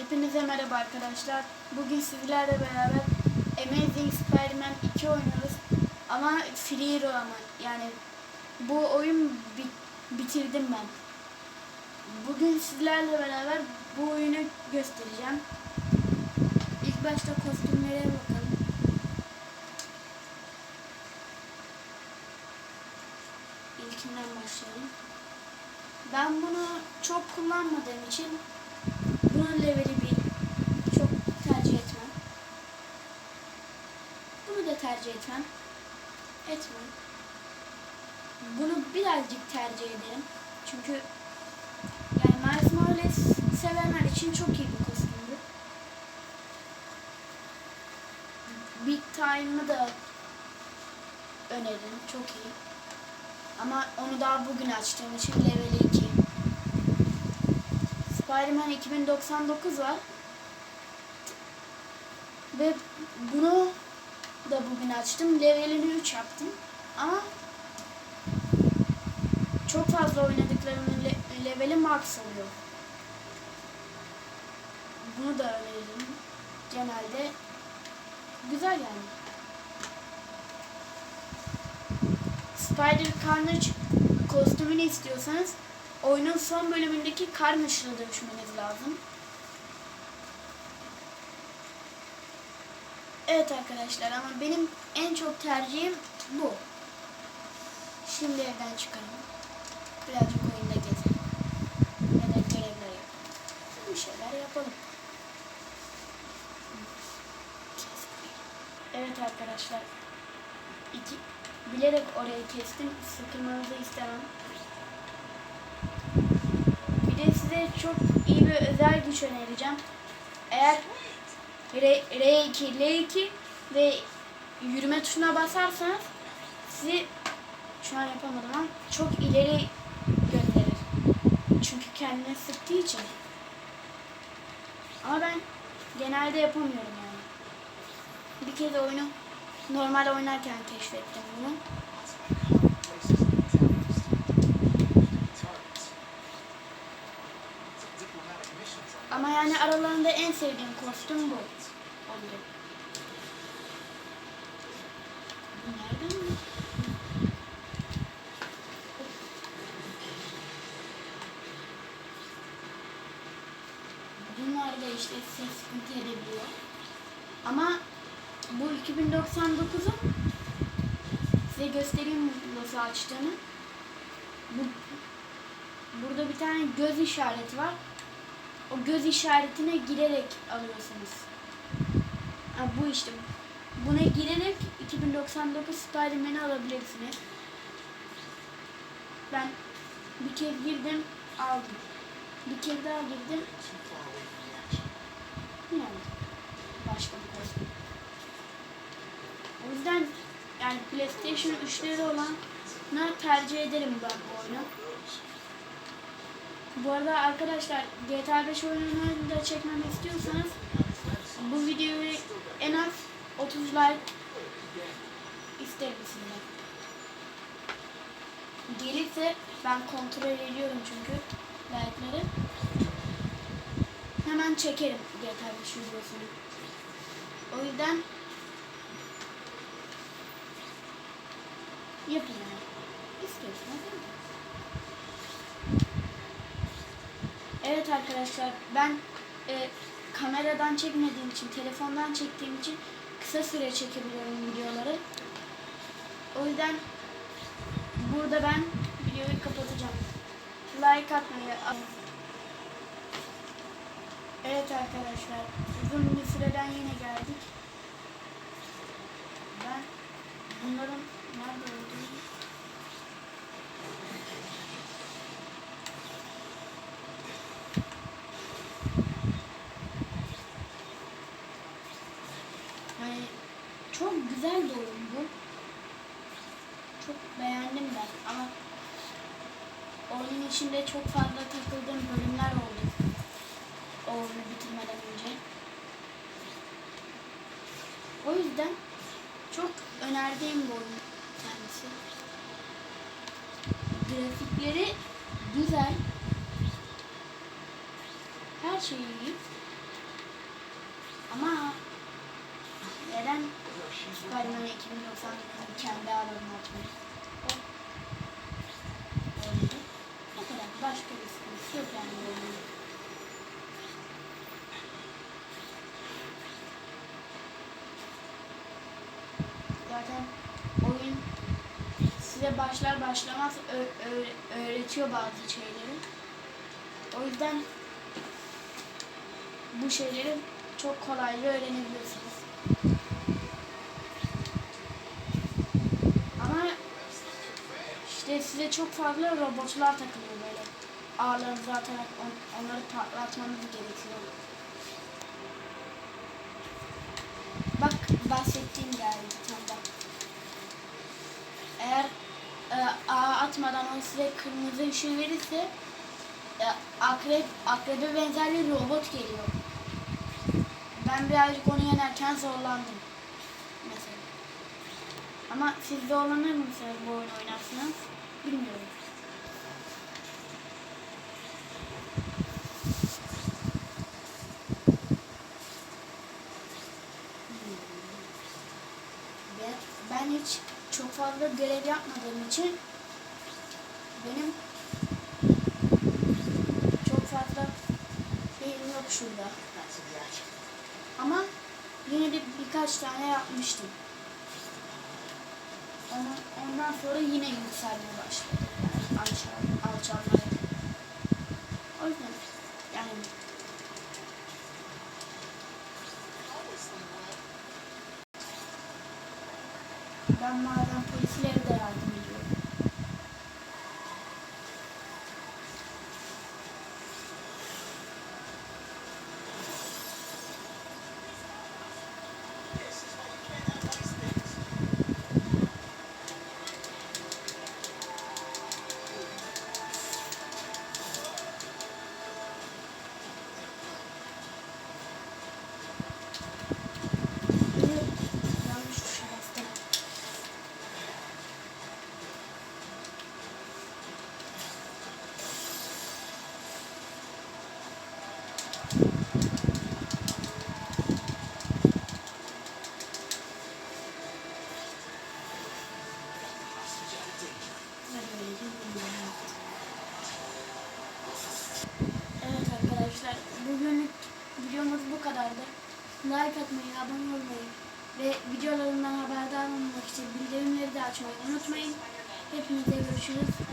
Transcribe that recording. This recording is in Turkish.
Hepinize merhaba arkadaşlar. Bugün sizlerle beraber Amazing Spider-Man 2 oynuyoruz. Ama free roman. Yani bu oyun bi- bitirdim ben. Bugün sizlerle beraber bu oyunu göstereceğim. İlk başta kostümlere bakalım. İlkinden başlayalım. Ben bunu çok kullanmadığım için bunun leveli bir çok tercih etmem. Bunu da tercih etmem. Etmem. Bunu birazcık tercih ederim. Çünkü yani Miles Morales sevenler için çok iyi bir kostümdü. Big Time'ı da öneririm. Çok iyi. Ama onu daha bugün açtığım için leveli 2. Spider-Man 2099 var. Ve bunu da bugün açtım. Levelini 3 yaptım. Ama çok fazla oynadıklarımın le- leveli max oluyor. Bunu da öneririm. Genelde güzel yani. Spider Carnage kostümünü istiyorsanız oyunun son bölümündeki Carnage'la dövüşmeniz lazım. Evet arkadaşlar ama benim en çok tercihim bu. Şimdi evden çıkalım. Birazcık oyunda gezelim. Ya da görevler yapalım. Bir şeyler yapalım. Evet arkadaşlar. İki, bilerek orayı kestim. Sıkılmanızı istemem. Bir de size çok iyi bir özel güç önereceğim. Eğer R, R2, L2 ve yürüme tuşuna basarsanız sizi şu an yapamadım ama çok ileri gönderir. Çünkü kendine sıktığı için. Ama ben genelde yapamıyorum yani. Bir kez oyunu normal oynarken keşfettim bunu. Ama yani aralarında en sevdiğim kostüm bu. Mi? Bunlar da işte ses sıkıntı edebiliyor. Ama bu 2099'un size göstereyim nasıl açtığını. Bu, burada bir tane göz işareti var. O göz işaretine girerek alıyorsunuz. Ha, bu işte. Buna girerek 2099 Spider-Man'i alabilirsiniz. Ben bir kez girdim aldım. Bir kez daha girdim yani başka bir kostüm. O yüzden yani PlayStation 3'leri olanı tercih ederim ben bu oyunu. Bu arada arkadaşlar GTA 5 oyununu da çekmemi istiyorsanız bu videoyu en az 30 like isterim sizden. Gelirse ben kontrol ediyorum çünkü like'ları. Hemen çekerim GTA 5 videosunu. O yüzden yani. İstiyorsanız yapın. Evet arkadaşlar ben e, kameradan çekmediğim için, telefondan çektiğim için kısa süre çekebiliyorum videoları. O yüzden burada ben videoyu kapatacağım. Like atmayı Evet arkadaşlar uzun bir süreden yine geldik. Ben bunların nerede olduğunu Yani çok güzel bir bu. Çok beğendim ben ama oyunun içinde çok fazla takıldığım bölümler oldu. Oyunu bitirmeden önce. O yüzden çok önerdiğim bir oyun kendisi. Grafikleri şey iyi. Ama neden Spider-Man 2099'un kendi alanına atmayız? O kadar. Başka bir sıkıntısı yok yani. Zaten oyun size başlar başlamaz öğretiyor bazı şeyleri. O yüzden bu şeyleri çok kolayca öğrenebilirsiniz. Ama işte size çok fazla robotlar takılıyor böyle. Ağlarınızı atarak on- onları patlatmanız gerekiyor. Bak bahsettiğim geldi tam da. Eğer e, ağ atmadan o size kırmızı ışığı verirse akrep, akrebe benzer bir robot geliyor. Ben birazcık onu yenerken zorlandım. Mesela. Ama siz zorlanır mısınız bu oyunu oynarsanız? Bilmiyorum. Ve ben hiç çok fazla görev yapmadığım için benim çok fazla şurada. Ama yine de birkaç tane yapmıştım. Ama ondan sonra yine yükselmeye başladı. Yani alçal. O yüzden yani ben bazen polislere de yardım ediyorum. Ve yanlış tuşa bastım. Ve böylece videomu yaptım. Evet arkadaşlar, bugünlük videomuz bu kadardı. Like atmayı, abone olmayı ve videolarımdan haberdar olmak için bildirimleri de açmayı unutmayın. Hepinize görüşürüz.